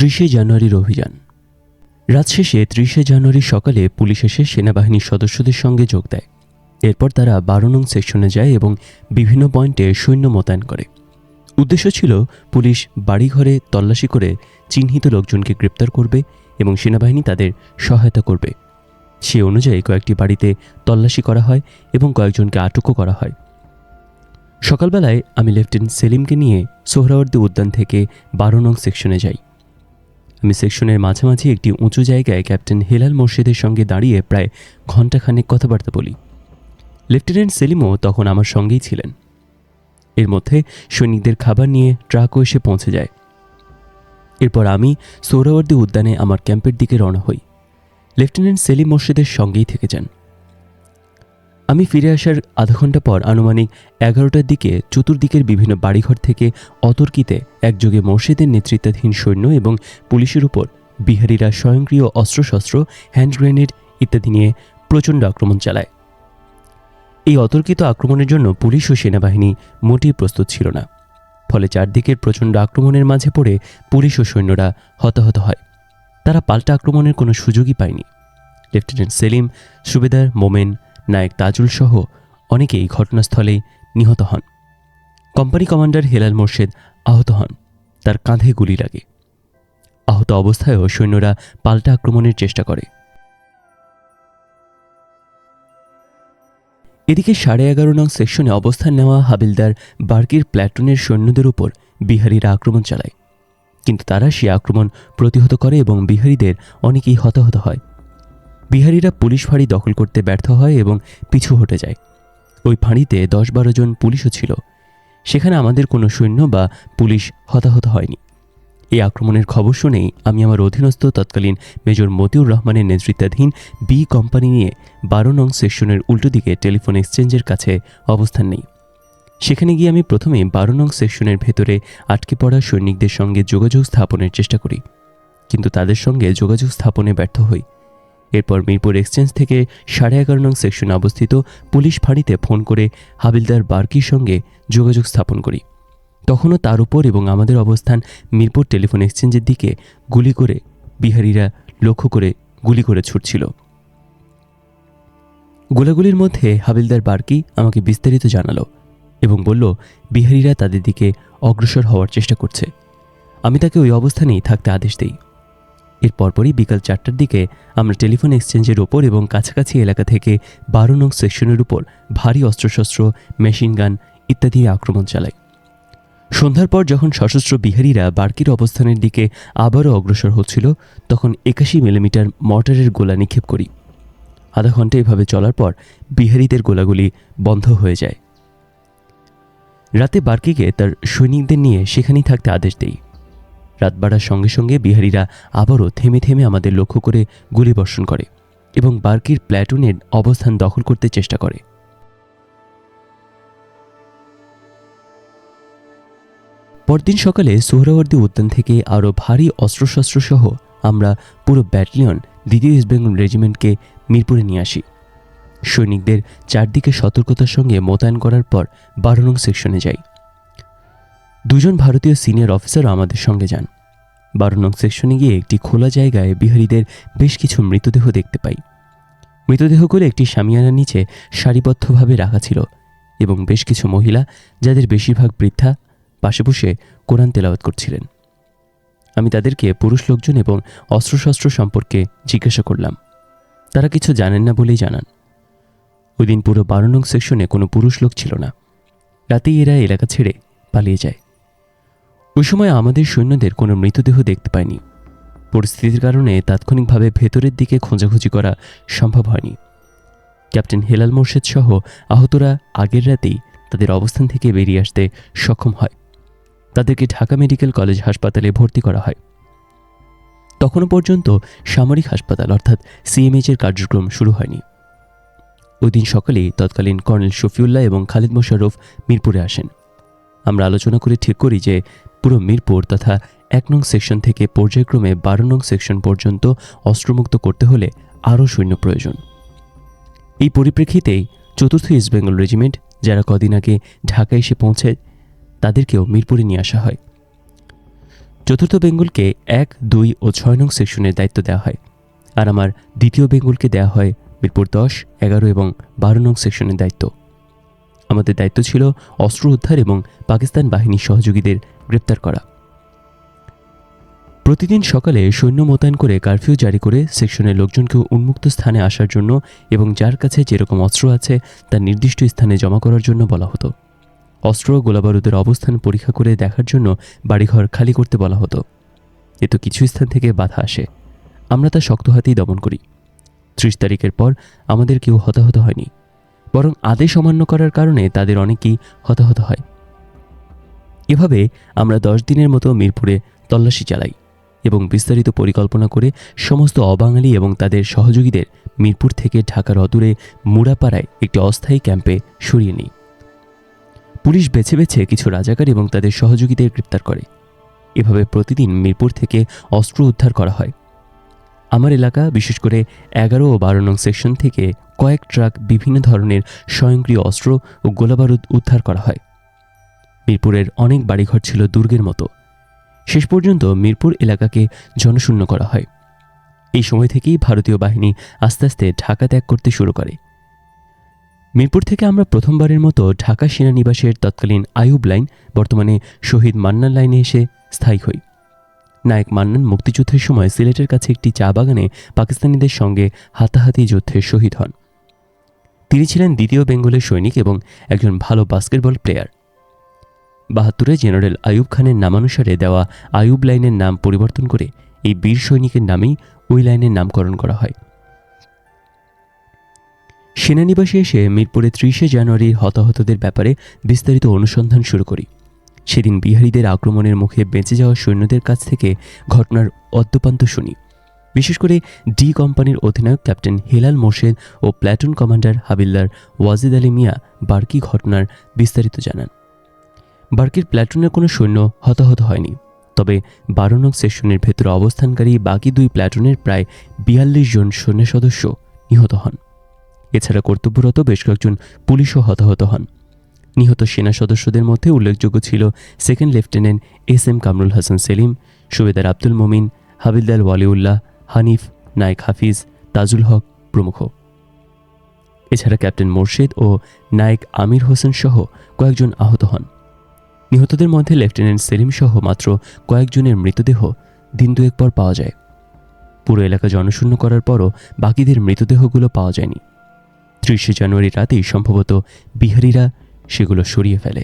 ত্রিশে জানুয়ারির অভিযান। রাত শেষে ত্রিশে জানুয়ারি সকালে পুলিশ এসে সেনাবাহিনীর সদস্যদের সঙ্গে যোগ দেয়। এরপর তারা বারো নং সেকশনে যায় এবং বিভিন্ন পয়েন্টে সৈন্য মোতায়েন করে। উদ্দেশ্য ছিল, পুলিশ বাড়িঘরে তল্লাশি করে চিহ্নিত লোকজনকে গ্রেপ্তার করবে এবং সেনাবাহিনী তাদের সহায়তা করবে। সে অনুযায়ী কয়েকটি বাড়িতে তল্লাশি করা হয় এবং কয়েকজনকে আটকও করা হয়। সকালবেলায় আমি লেফটেন্যান্ট সেলিমকে নিয়ে সোহরাওয়ার্দী উদ্যান থেকে বারো নং সেকশনে যাই। আমি সেকশনের মাঝামাঝি একটি উঁচু জায়গায় ক্যাপ্টেন হেলাল মোর্শেদের সঙ্গে দাঁড়িয়ে প্রায় ঘণ্টাখানেক কথাবার্তা বলি। লেফটেন্যান্ট সেলিমও তখন আমার সঙ্গেই ছিলেন। এর মধ্যে সৈনিকদের খাবার নিয়ে ট্রাকও এসে পৌঁছে যায়। এরপর আমি সৌরাবর্দী উদ্যানে আমার ক্যাম্পের দিকে রওনা হই। লেফটেন্যান্ট সেলিম মোর্শেদের সঙ্গেই থেকে যান। আমি ফিরে আসার আধা ঘণ্টা পর আনুমানিক এগারোটার দিকে চতুর্দিকের বিভিন্ন বাড়িঘর থেকে অতর্কিতে একযোগে মোর্শেদের নেতৃত্বাধীন সৈন্য এবং পুলিশের উপর বিহারিরা স্বয়ংক্রিয় অস্ত্রশস্ত্র, হ্যান্ড গ্রেনেড ইত্যাদি নিয়ে প্রচণ্ড আক্রমণ চালায়। এই অতর্কিত আক্রমণের জন্য পুলিশ ও সেনাবাহিনী মোটেই প্রস্তুত ছিল না। ফলে চারদিকের প্রচণ্ড আক্রমণের মাঝে পড়ে পুলিশ ও সৈন্যরা হতাহত হয়। তারা পাল্টা আক্রমণের কোনো সুযোগই পায়নি। লেফটেন্যান্ট সেলিম, সুবেদার মোমেন নায়ক তাজুল সহ অনেকেই ঘটনাস্থলেই নিহত হন। কোম্পানি কমান্ডার হেলাল মোর্শেদ আহত হন। তার কাঁধে গুলি লাগে। আহত অবস্থায়ও সৈন্যরা পাল্টা আক্রমণের চেষ্টা করে। এদিকে সাড়ে এগারো নং সেকশনে অবস্থান নেওয়া হাবিলদার বার্কির প্ল্যাটুনের সৈন্যদের উপর বিহারিরা আক্রমণ চালায়। কিন্তু তারা সে আক্রমণ প্রতিহত করে এবং বিহারিদের অনেকেই হতাহত হয়। বিহারিরা পুলিশ ফাঁড়ি দখল করতে ব্যর্থ হয় এবং পিছু হটে যায়। ওই ফাঁড়িতে দশ বারো জন পুলিশও ছিল। সেখানে আমাদের কোনো সৈন্য বা পুলিশ হতাহত হয়নি। এই আক্রমণের খবর শুনেই আমি আমার অধীনস্থ তৎকালীন মেজর মতিউর রহমানের নেতৃত্বাধীন বি কোম্পানি নিয়ে বারো নং সেকশনের উল্টো দিকে টেলিফোন এক্সচেঞ্জের কাছে অবস্থান নেই। সেখানে গিয়ে আমি প্রথমে বারো নং সেকশনের ভেতরে আটকে পড়া সৈনিকদের সঙ্গে যোগাযোগ স্থাপনের চেষ্টা করি। কিন্তু তাদের সঙ্গে যোগাযোগ স্থাপনে ব্যর্থ হই। এরপর মিরপুর এক্সচেঞ্জ থেকে সাড়ে এগারো নং সেকশনে অবস্থিত পুলিশ ফাঁড়িতে ফোন করে হাবিলদার বার্কির সঙ্গে যোগাযোগ স্থাপন করি। তখনও তার উপর এবং আমাদের অবস্থান মিরপুর টেলিফোন এক্সচেঞ্জের দিকে গুলি করে বিহারিরা লক্ষ্য করে গুলি করে ছুটছিল। গোলাগুলির মধ্যে হাবিলদার বার্কি আমাকে বিস্তারিত জানালো এবং বলল, বিহারিরা তাদের দিকে অগ্রসর হওয়ার চেষ্টা করছে। আমি তাকে ওই অবস্থানেই থাকতে আদেশ দিই। এর পরপরই বিকাল চারটার দিকে আমরা টেলিফোন এক্সচেঞ্জের ওপর এবং কাছাকাছি এলাকা থেকে বারো নং সেকশনের উপর ভারী অস্ত্রশস্ত্র, মেশিন গান ইত্যাদি আক্রমণ চালাই সন্ধ্যার পর যখন সশস্ত্র বিহারীরা বার্কির অবস্থানের দিকে আবারও অগ্রসর হচ্ছিল, তখন একাশি মিলিমিটার মর্টারের গোলা নিক্ষেপ করি। আধা ঘণ্টা এভাবে চলার পর বিহারীদের গোলাগুলি বন্ধ হয়ে যায়। রাতে বার্কিকে তার সৈনিকদের নিয়ে সেখানেই থাকতে আদেশ দেই। রাত বাড়ার সঙ্গে সঙ্গে বিহারীরা আবারও থেমে থেমে আমাদের লক্ষ্য করে গুলি বর্ষণ করে এবং বার্কির প্ল্যাটুনের অবস্থান দখল করতে চেষ্টা করে। পরদিন সকালে সোহরাওয়ার্দী উদ্যান থেকে আরও ভারী অস্ত্রশস্ত্র সহ আমরা পুরো ব্যাটালিয়ন দ্বিতীয় ইস্ট বেঙ্গল রেজিমেন্টকে মিরপুরে নিয়ে আসি। সৈনিকদের চারদিকে সতর্কতার সঙ্গে মোতায়েন করার পর বারো নং সেকশনে যাই। দুজন ভারতীয় সিনিয়র অফিসার আমাদের সঙ্গে যান। বারো নং সেকশনে গিয়ে একটি খোলা জায়গায় বিহারীদের বেশ কিছু মৃতদেহ দেখতে পাই। মৃতদেহগুলো একটি সামিয়ানার নিচে সারিবদ্ধভাবে রাখা ছিল এবং বেশ কিছু মহিলা, যাদের বেশিরভাগ বৃদ্ধা পাশে বসে কোরআন তেলাওয়াত করছিলেন। আমি তাদেরকে পুরুষ লোকজন এবং অস্ত্রশস্ত্র সম্পর্কে জিজ্ঞাসা করলাম। তারা কিছু জানেন না বলেই জানান। ওই দিন পুরো বারো নং সেকশনে কোনো পুরুষ লোক ছিল না। রাতেই এরা এলাকা ছেড়ে পালিয়ে যায়। ওই সময় আমাদের সৈন্যদের কোনো মৃতদেহ দেখতে পাইনি। পরিস্থিতির কারণে তাৎক্ষণিকভাবে ভেতরের দিকে খোঁজাখুঁজি করা সম্ভব হয়নি। ক্যাপ্টেন হেলাল মোর্শেদ সহ আহতরা আগের রাতেই তাদের অবস্থান থেকে বেরিয়ে আসতে সক্ষম হয়। তাদেরকে ঢাকা মেডিকেল কলেজ হাসপাতালে ভর্তি করা হয়। তখনও পর্যন্ত সামরিক হাসপাতাল, অর্থাৎ সিএমএইচের কার্যক্রম শুরু হয়নি। ওই দিন সকালেই তৎকালীন কর্নেল শফিউল্লাহ এবং খালিদ মোশাররফ মিরপুরে আসেন। আমরা আলোচনা করে ঠিক করি যে পুরো মিরপুর তথা এক নং সেকশন থেকে পর্যায়ক্রমে বারো নং সেকশন পর্যন্ত অস্ত্রমুক্ত করতে হলে আরও সৈন্য প্রয়োজন। এই পরিপ্রেক্ষিতেই চতুর্থ ইস্ট বেঙ্গল রেজিমেন্ট, যারা কদিন আগে ঢাকা এসে পৌঁছে তাদেরকেও মিরপুরে নিয়ে আসা হয়। চতুর্থ বেঙ্গলকে এক, দুই ও ছয় নং সেকশনের দায়িত্ব দেওয়া হয়। আর আমার দ্বিতীয় বেঙ্গলকে দেওয়া হয় মিরপুর দশ, এগারো এবং বারো নং সেকশনের দায়িত্ব। আমাদের দায়িত্ব ছিল অস্ত্র উদ্ধার এবং পাকিস্তান বাহিনীর সহযোগীদের গ্রেপ্তার করা। প্রতিদিন সকালে সৈন্য মোতায়েন করে কারফিউ জারি করে সেকশনের লোকজনকে উন্মুক্ত স্থানে আসার জন্য এবং যার কাছে যেরকম অস্ত্র আছে তা নির্দিষ্ট স্থানে জমা করার জন্য বলা হতো। অস্ত্র গোলাবারুদের অবস্থান পরীক্ষা করে দেখার জন্য বাড়িঘর খালি করতে বলা হতো। এ তো কিছু স্থান থেকে বাধা আসে। আমরা তা শক্ত হাতেই দমন করি। ত্রিশ তারিখের পর আমাদের কেউ হতাহত হয়নি। বরং আদেশ অমান্য করার কারণে তাদের অনেকেই হতাহত হয়। এভাবে আমরা দশ দিনের মতো মিরপুরে তল্লাশি চালাই এবং বিস্তারিত পরিকল্পনা করে সমস্ত অবাঙালি এবং তাদের সহযোগীদের মিরপুর থেকে ঢাকার অদূরে মুড়াপাড়ায় একটি অস্থায়ী ক্যাম্পে সরিয়ে নিই। পুলিশ বেছে বেছে কিছু রাজাকার এবং তাদের সহযোগীদের গ্রেপ্তার করে। এভাবে প্রতিদিন মিরপুর থেকে অস্ত্র উদ্ধার করা হয়। আমার এলাকা, বিশেষ করে এগারো ও বারো নং সেকশন থেকে কয়েক ট্রাক বিভিন্ন ধরনের স্বয়ংক্রিয় অস্ত্র ও গোলাবারুদ উদ্ধার করা হয়। মিরপুরের অনেক বাড়িঘর ছিল দুর্গের মতো। শেষ পর্যন্ত মিরপুর এলাকাকে জনশূন্য করা হয়। এই সময় থেকেই ভারতীয় বাহিনী আস্তে আস্তে ঢাকা ত্যাগ করতে শুরু করে। মিরপুর থেকে আমরা প্রথমবারের মতো ঢাকা সেনানিবাসের তৎকালীন আয়ুব লাইন, বর্তমানে শহীদ মান্নান লাইনে এসে স্থায়ী হই। নায়ক মান্নান মুক্তিযুদ্ধের সময় সিলেটের কাছে একটি চা বাগানে পাকিস্তানিদের সঙ্গে হাতাহাতি যুদ্ধে শহীদ হন। তিনি ছিলেন দ্বিতীয় বেঙ্গলের সৈনিক এবং একজন ভালো বাস্কেটবল প্লেয়ার বাহাত্তরে জেনারেল আয়ুব খানের নামানুসারে দেওয়া আয়ুব লাইনের নাম পরিবর্তন করে এই বীর সৈনিকের নামেই ওই লাইনের নামকরণ করা হয়। সেনানিবাসে এসে মিরপুরে ত্রিশে জানুয়ারির হতাহতদের ব্যাপারে বিস্তারিত অনুসন্ধান শুরু করি। সেদিন বিহারীদের আক্রমণের মুখে বেঁচে যাওয়া সৈন্যদের কাছ থেকে ঘটনার অদ্যপান্ত শুনি। বিশেষ করে ডি কোম্পানির অধিনায়ক ক্যাপ্টেন হেলাল মোর্শেদ ও প্ল্যাটুন কমান্ডার হাবিল্লার ওয়াজিদ আলী মিয়া বার্কি ঘটনার বিস্তারিত জানান। বার্কির প্ল্যাটুনের কোনো সৈন্য হতাহত হয়নি, তবে বারো নং সেকশনের ভেতরে অবস্থানকারী বাকি দুই প্ল্যাটুনের প্রায় বিয়াল্লিশ জন সৈন্য সদস্য নিহত হন। এছাড়া কর্তব্যরত বেশ কয়েকজন পুলিশও হতাহত হন। নিহত সেনা সদস্যদের মধ্যে উল্লেখযোগ্য ছিল second lieutenant S M Kamrul Hasan Selim, সুবেদার আব্দুল মমিন, হাবিলদার ওয়ালিউল্লাহ, হানিফ, নায়েক হাফিজ, তাজুল হক প্রমুখ। এছাড়া ক্যাপ্টেন মোর্শেদ ও নায়েক আমির হোসেন সহ কয়েকজন আহত হন। নিহতদের মধ্যে লেফটেন্যান্ট সেলিম সহ মাত্র কয়েকজনের মৃতদেহ দিন দুয়েক পর পাওয়া যায়। পুরো এলাকা জনশূন্য করার পরও বাকিদের মৃতদেহগুলো পাওয়া যায়নি। ত্রিশে জানুয়ারি রাতেই সম্ভবত বিহারিরা সেগুলো সরিয়ে ফেলে।